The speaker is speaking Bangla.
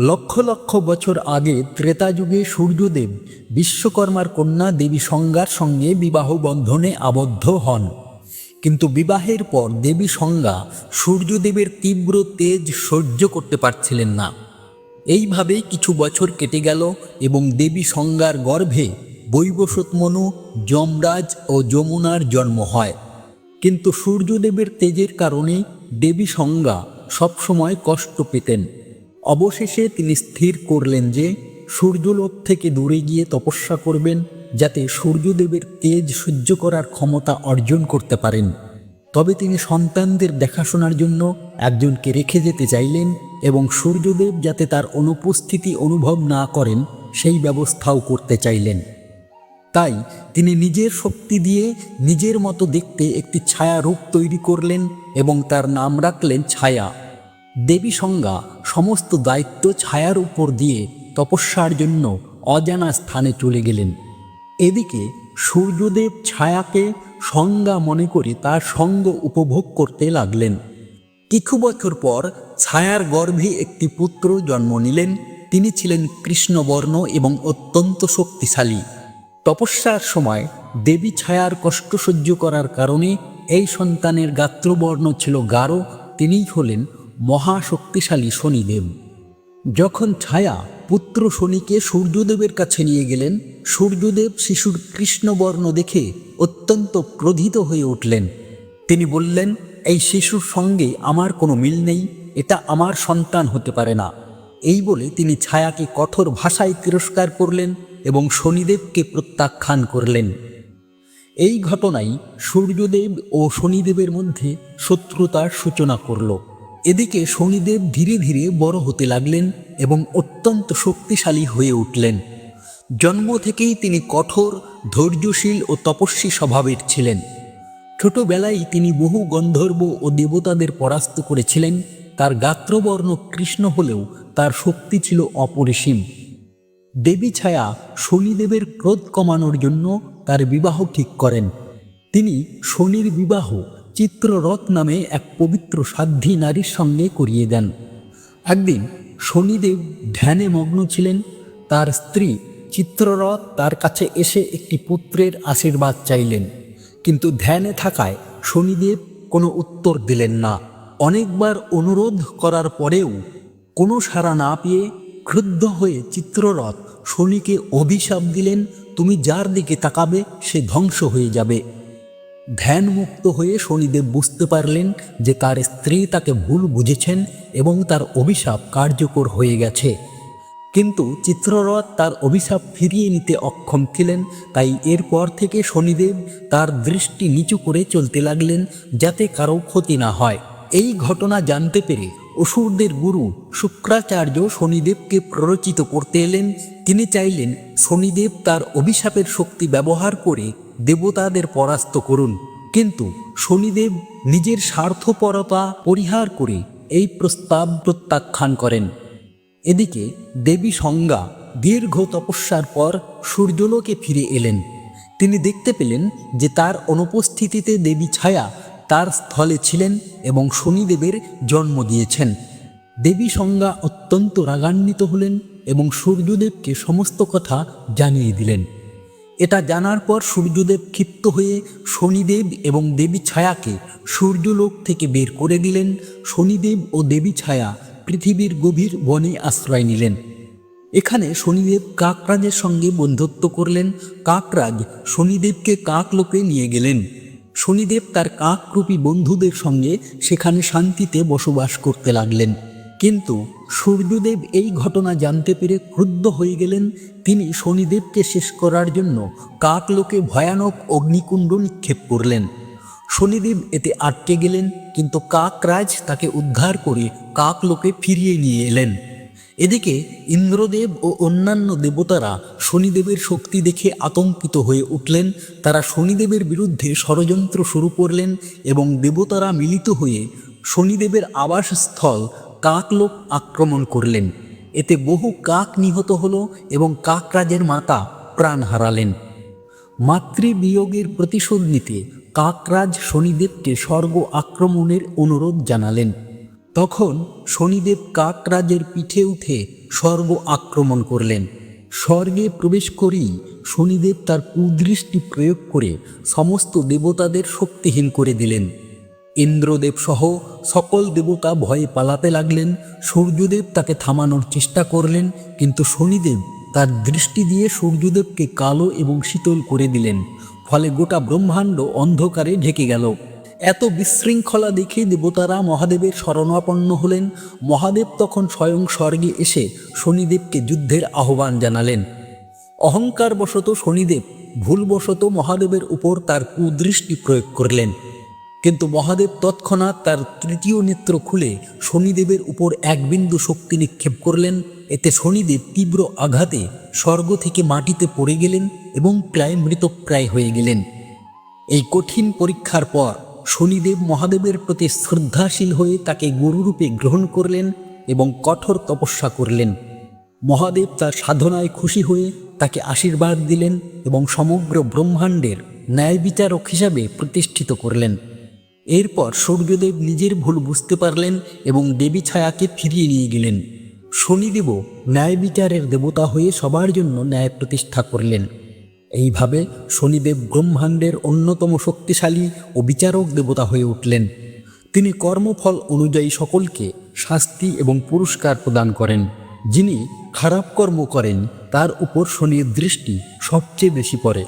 লক্ষ লক্ষ বছর আগে ত্রেতা যুগে সূর্যদেব বিশ্বকর্মার কন্যা দেবী সংজ্ঞার সঙ্গে বিবাহ বন্ধনে আবদ্ধ হন। কিন্তু বিবাহের পর দেবী সংজ্ঞা সূর্যদেবের তীব্র তেজ সহ্য করতে পারছিলেন না। এইভাবেই কিছু বছর কেটে গেল এবং দেবী সংজ্ঞার গর্ভে বৈবসৎমনু যমরাজ ও যমুনার জন্ম হয়। কিন্তু সূর্যদেবের তেজের কারণে দেবী সংজ্ঞা সবসময় কষ্ট পেতেন। অবশেষে তিনি স্থির করলেন যে, সূর্যলোক থেকে দূরে গিয়ে তপস্যা করবেন, যাতে সূর্যদেবের তেজ সহ্য করার ক্ষমতা অর্জন করতে পারেন। তবে তিনি সন্তানদের দেখাশোনার জন্য একজনকে রেখে যেতে চাইলেন এবং সূর্যদেব যাতে তার অনুপস্থিতি অনুভব না করেন, সেই ব্যবস্থাও করতে চাইলেন। তাই তিনি নিজের শক্তি দিয়ে নিজের মতো দেখতে একটি ছায়া রূপ তৈরি করলেন এবং তার নাম রাখলেন ছায়া। দেবী সংজ্ঞা সমস্ত দায়িত্ব ছায়ার উপর দিয়ে তপস্যার জন্য অজানা স্থানে চলে গেলেন। এদিকে সূর্যদেব ছায়াকে সংজ্ঞা মনে করে তার সঙ্গ উপভোগ করতে লাগলেন। কিছু বছর পর ছায়ার গর্ভে একটি পুত্র জন্ম নিলেন। তিনি ছিলেন কৃষ্ণবর্ণ এবং অত্যন্ত শক্তিশালী। তপস্যার সময় দেবী ছায়ার কষ্ট সহ্য করার কারণে এই সন্তানের গাত্রবর্ণ ছিল গাঢ়। তিনিই হলেন মহাশক্তিশালী শনিদেব। যখন ছায়া পুত্র শনিকে সূর্যদেবের কাছে নিয়ে গেলেন, সূর্যদেব শিশুর কৃষ্ণবর্ণ দেখে অত্যন্ত ক্রোধিত হয়ে উঠলেন। তিনি বললেন, এই শিশুর সঙ্গে আমার কোনো মিল নেই, এটা আমার সন্তান হতে পারে না। এই বলে তিনি ছায়াকে কঠোর ভাষায় তিরস্কার করলেন এবং শনিদেবকে প্রত্যাখ্যান করলেন। এই ঘটনাই সূর্যদেব ও শনিদেবের মধ্যে শত্রুতার সূচনা করল। এদিকে শনিদেব ধীরে ধীরে বড় হতে লাগলেন এবং অত্যন্ত শক্তিশালী হয়ে উঠলেন। জন্ম থেকেই তিনি কঠোর, ধৈর্যশীল ও তপস্বী স্বভাবের ছিলেন। ছোটবেলায় তিনি বহু গন্ধর্ব ও দেবতাদের পরাস্ত করেছিলেন। তার গাত্রবর্ণ কৃষ্ণ হলেও তার শক্তি ছিল অপরিসীম। দেবী ছায়া শনিদেবের ক্রোধ কমানোর জন্য তার বিবাহ ঠিক করেন। তিনি শনির বিবাহ চিত্ররথ নামে এক পবিত্র সাধ্বী নারীর সঙ্গে করিয়ে দেন। একদিন শনিদেব ধ্যানে মগ্ন ছিলেন। তার স্ত্রী চিত্ররথ তার কাছে এসে একটি পুত্রের আশীর্বাদ চাইলেন। কিন্তু ধ্যানে থাকায় শনিদেব কোনো উত্তর দিলেন না। অনেকবার অনুরোধ করার পরেও কোনো সাড়া না পেয়ে ক্রুদ্ধ হয়ে চিত্ররথ শনিকে অভিশাপ দিলেন, তুমি যার দিকে তাকাবে সে ধ্বংস হয়ে যাবে। ধ্যানমুক্ত হয়ে শনিদেব বুঝতে পারলেন যে তার স্ত্রী তাকে ভুল বুঝেছেন এবং তার অভিশাপ কার্যকর হয়ে গেছে। কিন্তু চিত্ররথ তার অভিশাপ ফিরিয়ে নিতে অক্ষম ছিলেন, তাই এরপর থেকে শনিদেব তার দৃষ্টি নিচু করে চলতে লাগলেন যাতে কারও ক্ষতি না হয়। এই ঘটনা জানতে পেরে অসুরদের গুরু শুক্রাচার্য শনিদেবকে প্ররোচিত করতে এলেন। তিনি চাইলেন শনিদেব তার অভিশাপের শক্তি ব্যবহার করে দেবতাদের পরাস্ত করুন। কিন্তু শনিদেব নিজের স্বার্থপরতা পরিহার করে এই প্রস্তাব প্রত্যাখ্যান করেন। এদিকে দেবী সংজ্ঞা দীর্ঘ তপস্যার পর সূর্যলোকে ফিরে এলেন। তিনি দেখতে পেলেন যে তার অনুপস্থিতিতে দেবী ছায়া তার স্থলে ছিলেন এবং শনিদেবের জন্ম দিয়েছেন। দেবী সংজ্ঞা অত্যন্ত রাগান্বিত হলেন এবং সূর্যদেবকে সমস্ত কথা জানিয়ে দিলেন। এটা জানার পর সূর্যদেব ক্ষিপ্ত হয়ে শনিদেব এবং দেবী ছায়াকে সূর্যলোক থেকে বের করে দিলেন। শনিদেব ও দেবী ছায়া পৃথিবীর গভীর বনে আশ্রয় নিলেন। এখানে শনিদেব কাকরাজের সঙ্গে বন্ধুত্ব করলেন। কাকরাজ শনিদেবকে কাকলোকে নিয়ে গেলেন। শনিদেব তার কাকরূপী বন্ধুদের সঙ্গে সেখানে শান্তিতে বসবাস করতে লাগলেন। কিন্তু সূর্যদেব এই ঘটনা জানতে পেরে ক্রুদ্ধ হয়ে গেলেন। তিনি শনিদেবকে শেষ করার জন্য কাকলোকে ভয়ানক অগ্নিকুণ্ড নিক্ষেপ করলেন। শনিদেব এতে আটকে গেলেন, কিন্তু কাকরাজ তাকে উদ্ধার করে কাকলোকে ফিরিয়ে নিয়ে এলেন। এদিকে ইন্দ্রদেব ও অন্যান্য দেবতারা শনিদেবের শক্তি দেখে আতঙ্কিত হয়ে উঠলেন। তারা শনিদেবের বিরুদ্ধে ষড়যন্ত্র শুরু করলেন এবং দেবতারা মিলিত হয়ে শনিদেবের আবাসস্থল কাকলোক আক্রমণ করলেন। এতে বহু কাক নিহত হলো এবং কাকরাজের মাতা প্রাণ হারালেন। মাতৃবিয়োগের প্রতিশোধ নিতে কাকরাজ শনিদেবকে স্বর্গ আক্রমণের অনুরোধ জানালেন। তখন শনিদেব কাকরাজের পিঠে উঠে স্বর্গ আক্রমণ করলেন। স্বর্গে প্রবেশ করেই শনিদেব তার কুদৃষ্টি প্রয়োগ করে সমস্ত দেবতাদের শক্তিহীন করে দিলেন। ইন্দ্রদেব সহ সকল দেবতা ভয়ে পালাতে লাগলেন। সূর্যদেব তাকে থামানোর চেষ্টা করলেন, কিন্তু শনিদেব তার দৃষ্টি দিয়ে সূর্যদেবকে কালো এবং শীতল করে দিলেন, ফলে গোটা ব্রহ্মাণ্ড অন্ধকারে ঢেকে গেল। এত বিশৃঙ্খলা দেখে দেবতারা মহাদেবের শরণাপন্ন হলেন। মহাদেব তখন স্বয়ং স্বর্গে এসে শনিদেবকে যুদ্ধের আহ্বান জানালেন। অহংকারবশত শনিদেব ভুলবশত মহাদেবের উপর তার কুদৃষ্টি প্রয়োগ করলেন। কিন্তু মহাদেব তৎক্ষণাৎ তার তৃতীয় নেত্র খুলে শনিদেবের উপর এক বিন্দু শক্তি নিক্ষেপ করলেন। এতে শনিদেব তীব্র আঘাতে স্বর্গ থেকে মাটিতে পড়ে গেলেন এবং প্রায় মৃতপ্রায় হয়ে গেলেন। এই কঠিন পরীক্ষার পর শনিদেব মহাদেবের প্রতি শ্রদ্ধাশীল হয়ে তাকে গুরুরূপে গ্রহণ করলেন এবং কঠোর তপস্যা করলেন। মহাদেব তার সাধনায় খুশি হয়ে তাকে আশীর্বাদ দিলেন এবং সমগ্র ব্রহ্মাণ্ডের ন্যায় বিচারক হিসাবে প্রতিষ্ঠিত করলেন। এরপর সূর্যদেব নিজের ভুল বুঝতে পারলেন এবং দেবী ছায়াকে ফিরিয়ে নিয়ে গেলেন। শনিদেবও ন্যায় বিচারের দেবতা হয়ে সবার জন্য ন্যায় প্রতিষ্ঠা করলেন। এইভাবে শনিদেব ব্রহ্মাণ্ডের অন্যতম শক্তিশালী ও বিচারক দেবতা হয়ে উঠলেন। তিনি কর্মফল অনুযায়ী সকলকে শাস্তি এবং পুরস্কার প্রদান করেন। যিনি খারাপ কর্ম করেন, তার উপর শনির দৃষ্টি সবচেয়ে বেশি পড়ে।